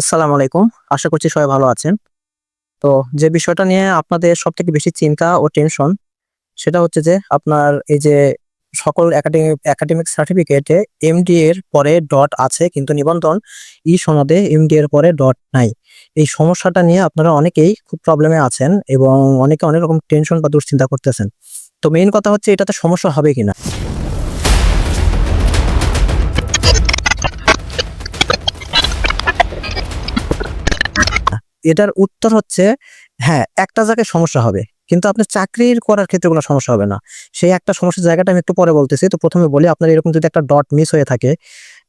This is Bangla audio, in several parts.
আসসালামু আলাইকুম। আশা করছি সবাই ভালো আছেন। তো যে বিষয়টা নিয়ে আপনাদের সব থেকে বেশি চিন্তা ও টেনশন, সেটা হচ্ছে যে আপনার এই যে সকল একাডেমিক একাডেমিক সার্টিফিকেটে এমডি এর পরে ডট আছে, কিন্তু নিবন্ধন ই সনদে এমডি এর পরে ডট নাই। এই সমস্যাটা নিয়ে আপনারা অনেকেই খুব প্রবলেমে আছেন এবং অনেকে অনেক রকম টেনশন বা দুশ্চিন্তা করতেছেন। তো মেইন কথা হচ্ছে এটাতে সমস্যা হবে কিনা। এটার উত্তর হচ্ছে হ্যাঁ একটা জায়গায় সমস্যা হবে। কিন্তু আপনার চাকরির করার ক্ষেত্রে কোনো সমস্যা হবে না। সেই একটা সমস্যার জায়গাটা আমি একটু পরে বলতেছি। তো প্রথমে বলি, আপনার এরকম যদি একটা ডট মিস হয়ে থাকে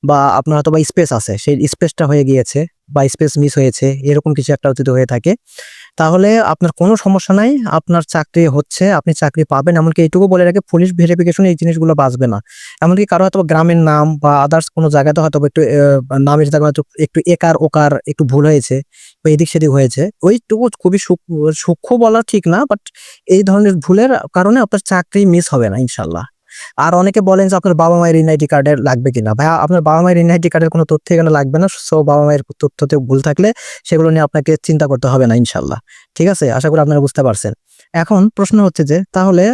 বা আপনার হয়তো বা স্পেস আছে, সেই স্পেসটা হয়ে গিয়েছে বা স্পেস মিস হয়েছে, এরকম কিছু একটা যদি হয়ে থাকে তাহলে আপনার কোনো সমস্যা নাই, আপনার চাকরি হচ্ছে, আপনি চাকরি পাবেন, এমনকি এইটুকু বলে রাখে পুলিশ ভেরিফিকেশন এই জিনিসগুলো বাঁচবে না। এমনকি কারও হয়তো গ্রামের নাম বা আদার্স কোনো জায়গাতে হয়তো একটু নামের হয়তো একটু একার ওকার একটু ভুল হয়েছে বা এদিক সেদিক হয়েছে, ওইটুকু খুবই সূক্ষ্ম বলা ঠিক না বাট এই ধরনের ভুলের কারণে আপনার চাকরি মিস হবে না ইনশাল্লাহ আর অনেকে বলেন যে আপনার বাবা মায়ের এনআইডি কার্ডের লাগবে কিনা। ভাই আপনার বাবা মায়ের এনআইডি কার্ডের কোনো তথ্য এখানে লাগবে না, সো বাবা মায়ের তথ্যতে ভুল থাকলে সেগুলো নিয়ে আপনাকে চিন্তা করতে হবে না ইনশাল্লাহ ঠিক আছে? আশা করি আপনারা বুঝতে পারছেন। এখন প্রশ্ন হচ্ছে যে, তাহলে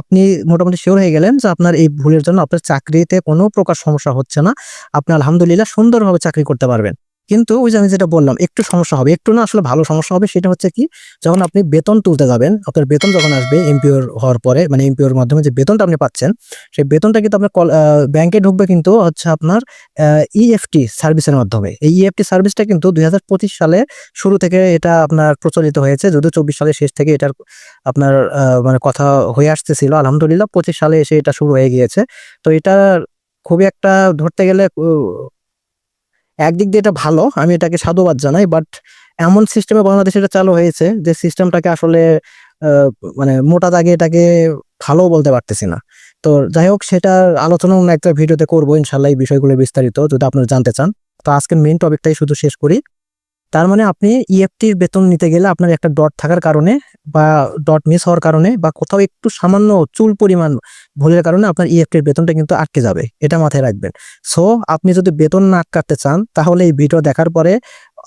আপনি মোটামুটি শিওর হয়ে গেলেন যে আপনার এই ভুলের জন্য আপনার চাকরিতে কোনো প্রকার সমস্যা হচ্ছে না। আপনি আলহামদুলিল্লাহ সুন্দরভাবে চাকরি করতে পারবেন। কিন্তু ওই যে আমি যেটা বললাম, একটু সমস্যা হবে। একটু না আসলে ভালো সমস্যা হবে, সেটা হচ্ছে কি, যখন আপনি বেতন তুলতে যাবেন, আপনার বেতন যখন আসবে এমপিওর হওয়ার পরে মানে এমপিওর মাধ্যমে যে বেতনটা আপনি পাচ্ছেন, সেই বেতনটা কিন্তু আপনার কল ব্যাংকে ঢুকবে কিন্তু হচ্ছে আপনার ইএফটি সার্ভিসের মাধ্যমে। এই ইএফটি সার্ভিসটা কিন্তু দুই হাজার পঁচিশ সালে শুরু থেকে এটা আপনার প্রচলিত হয়েছে, যদিও চব্বিশ সালের শেষ থেকে এটার আপনার মানে কথা হয়ে আসতেছিল। আলহামদুলিল্লাহ, পঁচিশ সালে এসে এটা শুরু হয়ে গিয়েছে। তো এটা খুবই একটা ধরতে গেলে একদিক দিয়ে এটা ভালো, আমি এটাকে সাধুবাদ জানাই বাট এমন সিস্টেমে বাংলাদেশে এটা চালু হয়েছে যে সিস্টেমটাকে আসলে মানে মোটা দাগে এটাকে ভালো বলতে পারতেছি না। তো যাই হোক, সেটা আলোচনা অন্য একটা ভিডিওতে করব, ইনশাল্লাহ এই বিষয়গুলো বিস্তারিত যদি আপনারা জানতে চান। তো আজকে মেন টপিকটাই শুধু শেষ করি। তার মানে আপনি ইএফটির বেতন নিতে গেলে আপনার একটা ডট থাকার কারণে বা ডট মিস হওয়ার কারণে বা কোথাও একটু সামান্য চুল পরিমাণ ভুলের কারণে আপনার ইএফটির বেতনটা কিন্তু আটকে যাবে। এটা মাথায় রাখবেন। সো আপনি যদি বেতন না আটকাতে চান, তাহলে এই ভিডিও দেখার পরে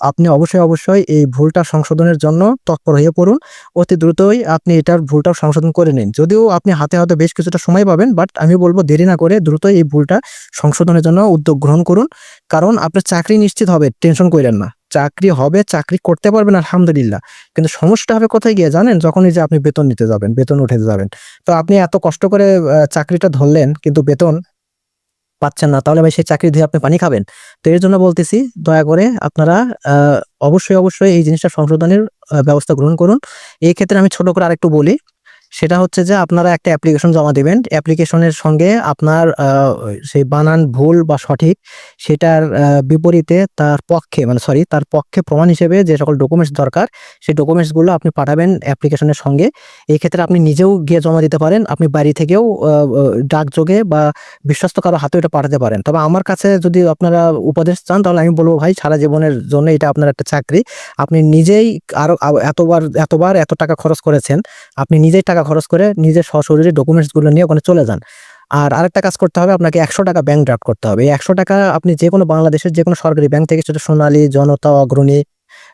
আপনি অবশ্যই অবশ্যই এই ভুলটা সংশোধনের জন্য তৎপর হয়ে পড়ুন। অতি দ্রুতই আপনি এটার ভুলটা সংশোধন করে নিন। যদিও আপনি হাতে হাতে বেশ কিছুটা সময় পাবেন বাট আমি বলব দেরি না করে দ্রুতই এই ভুলটা সংশোধনের জন্য উদ্যোগ গ্রহণ করুন। কারণ আপনার চাকরি নিশ্চিত হবে, টেনশন করেন না। চাকরি হবে, চাকরি করতে পারবেন, আলহামদুলিল্লাহ। কিন্তু সমস্যা হবে কোথায় গিয়ে জানেন? যখনই যে আপনি বেতন নিতে যাবেন, বেতন উঠে যাবেন। তো আপনি এত কষ্ট করে চাকরিটা ধরলেন, কিন্তু বেতন পাচ্ছেন না, তাহলে ভাই সেই চাকরি দিয়ে আপনি পানি খাবেন। তো এর জন্য বলতেছি, দয়া করে আপনারা অবশ্যই অবশ্যই এই জিনিসটা সংশোধনের ব্যবস্থা গ্রহণ করুন। এই ক্ষেত্রে আমি ছোট করে আরেকটু বলি সেটা হচ্ছে যে আপনারা একটা অ্যাপ্লিকেশন জমা দিবেন। অ্যাপ্লিকেশনের সঙ্গে আপনার সেই বানান ভুল বা সঠিক সেটার বিপরীতে তার পক্ষে মানে সরি তার পক্ষে প্রমাণ হিসেবে যে সকল ডকুমেন্টস দরকার, সেই ডকুমেন্টসগুলো আপনি পাঠাবেন অ্যাপ্লিকেশনের সঙ্গে। এই ক্ষেত্রে আপনি নিজেও গিয়ে জমা দিতে পারেন, আপনি বাড়ি থেকেও ডাকযোগে বা বিশ্বস্ত কারও হাতে এটা পাঠাতে পারেন। তবে আমার কাছে যদি আপনারা উপদেশ চান, তাহলে আমি বলব ভাই, সারা জীবনের জন্য এটা আপনার একটা চাকরি। আপনি নিজেই আরও এতবার এতবার এত টাকা খরচ করেছেন, আপনি নিজেই টাকা খরচ করে নিজের সশরীরে ডকুমেন্টসগুলো নিয়ে ওখানে চলে যান। আর আরেকটা কাজ করতে হবে, আপনাকে একশো টাকা ব্যাংক ড্রাফট করতে হবে। এই একশো টাকা আপনি যে কোনো বাংলাদেশের যে কোনো সরকারি ব্যাংক থেকে, সেটা সোনালী, জনতা, অগ্রণী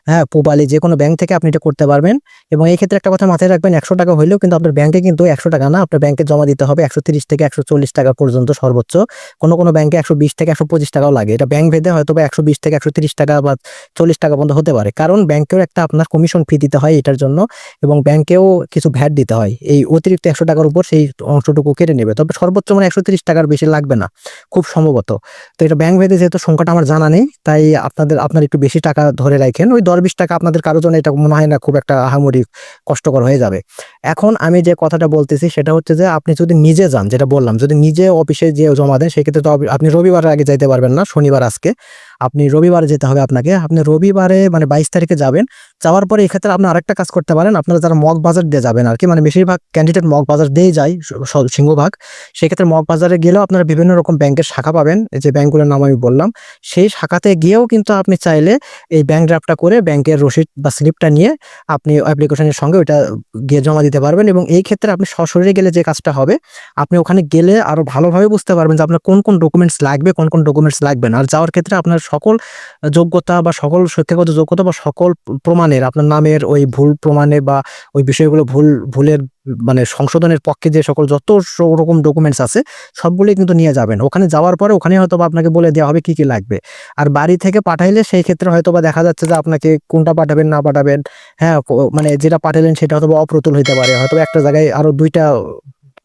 হ্যাঁ পুবালি যে কোনো ব্যাংক থেকে আপনি এটা করতে পারবেন। এবং এই ক্ষেত্রে একটা কথা মাথায় রাখবেন, একশো টাকা হলেও কিন্তু আপনার ব্যাংকে কিন্তু একশো টাকা না, আপনার ব্যাংকে জমা দিতে হবে একশো তিরিশ থেকে একশো চল্লিশ টাকা পর্যন্ত সর্বোচ্চ। কোনো কোনো ব্যাংকে একশো বিশ থেকে একশো পঁচিশ টাকাও লাগে। এটা ব্যাংক ভেদে হয়তো বা একশো বিশ থেকে একশো তিরিশ টাকা বা চল্লিশ টাকা পর্যন্ত হতে পারে। কারণ ব্যাংকেও একটা আপনার কমিশন ফি দিতে হয় এটার জন্য এবং ব্যাংকেও কিছু ভ্যাট দিতে হয়। এই অতিরিক্ত একশো টাকার উপর সেই অংশটুকু কেটে নেবে। তবে সর্বোচ্চ মানে একশো তিরিশ টাকার বেশি লাগবে না, খুব সম্ভবত। তো এটা ব্যাংক ভেদে যেহেতু সংখ্যাটা আমার জানা নেই, তাই আপনাদের, আপনার একটু বেশি টাকা ধরে রাখেন। ওই বিশ টাকা আপনাদের কারোর জন্য এটা মনে হয় না খুব একটা আহামরি কষ্টকর হয়ে যাবে। এখন আমি যে কথাটা বলতেছি সেটা হচ্ছে যে আপনি যদি নিজে যান, যেটা বললাম, যদি নিজে অফিসে যে জমা দেন, সেক্ষেত্রে তো আপনি- রবিবারের আগে যাইতে পারবেন না, শনিবার আজকে। আপনি রবিবারে যেতে হবে আপনাকে। আপনি রবিবারে মানে বাইশ তারিখে যাবেন। যাওয়ার পরে এক্ষেত্রে আপনি আরেকটা কাজ করতে পারেন। আপনারা যারা মগ বাজার দিয়ে যাবেন আর কি মানে বেশিরভাগ ক্যান্ডিডেট মগ বাজার দিয়েই যায় সিংহভাগ সেক্ষেত্রে মগ বাজারে গেলেও আপনারা বিভিন্ন রকম ব্যাংকের শাখা পাবেন। যে ব্যাংকগুলোর নাম আমি বললাম। সেই শাখাতে গিয়েও কিন্তু আপনি চাইলে এই ব্যাংক ড্রাফটটা করে ব্যাংকের রসিদ বা স্লিপটা নিয়ে আপনি অ্যাপ্লিকেশনের সঙ্গে ওইটা গিয়ে জমা দিতে পারবেন এবং এই ক্ষেত্রে আপনি সশরীরে গেলে যে কাজটা হবে, আপনি ওখানে গেলে আরও ভালোভাবে বুঝতে পারবেন যে আপনার কোন কোন ডকুমেন্টস লাগবে, কোন কোন ডকুমেন্টস লাগবে না। আর যাওয়ার ক্ষেত্রে আপনার সকল যোগ্যতা বা সকল শিক্ষাগত যোগ্যতা বা সকল প্রমাণের, আপনার নামের ওই ভুল প্রমাণে বা ওই বিষয়গুলো ভুল, ভুলের মানে সংশোধনের পক্ষে যে সকল যত রকম ডকুমেন্টস আছে, সবগুলোই কিন্তু নিয়ে যাবেন। ওখানে যাওয়ার পরে ওখানে হয়তো আপনাকে বলে দেওয়া হবে কি কি লাগবে। আর বাড়ি থেকে পাঠাইলে সেই ক্ষেত্রে হয়তো বা দেখা যাচ্ছে যে আপনাকে কোনটা পাঠাবেন, না পাঠাবেন হ্যাঁ মানে যেটা পাঠালেন সেটা হয়তো অপ্রতুল হইতে পারে। হয়তো একটা জায়গায় আরও দুইটা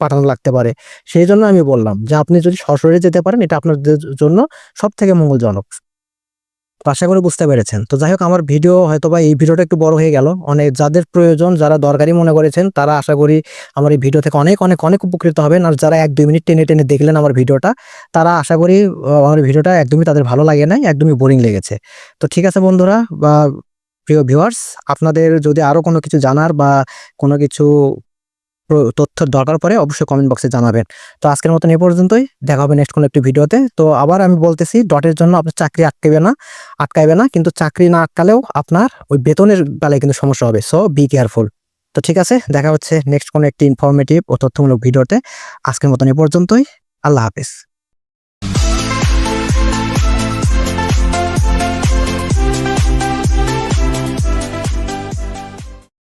পাঠানো লাগতে পারে। সেই জন্য আমি বললাম যে আপনি যদি সশরীরে যেতে পারেন, এটা আপনার জন্য সব থেকে মঙ্গলজনক। তো আশা করি বুঝতে পেরেছেন। তো যাই হোক, আমার ভিডিও হয়তো বা এই ভিডিওটা একটু বড় হয়ে গেল। অনেক যাদের প্রয়োজন, যারা দরকারি মনে করেছেন, তারা আশা করি আমার এই ভিডিও থেকে অনেক অনেক অনেক উপকৃত হবেন। আর যারা এক দুই মিনিট টেনে টেনে দেখলেন আমার ভিডিওটা, তারা আশা করি আমার ভিডিওটা একদমই তাদের ভালো লাগে নাই, একদমই বোরিং লেগেছে। তো ঠিক আছে বন্ধুরা, বা প্রিয় ভিউয়ার্স আপনাদের যদি আরও কোনো কিছু জানার বা কোনো কিছু তথ্যের দরকার পড়ে অবশ্যই কমেন্ট বক্সে জানাবেন। তো আজকের মতন এ পর্যন্তই। দেখা হবে নেক্সট কোনো একটি ভিডিওতে। তো আবার আমি বলতেছি ডটের জন্য আপনার চাকরি আটকাবে না, আটকাইবে না, কিন্তু চাকরি না আটকালেও আপনার ওই বেতনের বেলায় কিন্তু সমস্যা হবে। সো বি কেয়ারফুল তো ঠিক আছে, দেখা হচ্ছে নেক্সট কোনো একটি ইনফরমেটিভ ও তথ্যমূলক ভিডিওতে। আজকের মতন এ পর্যন্তই। আল্লাহ হাফিজ।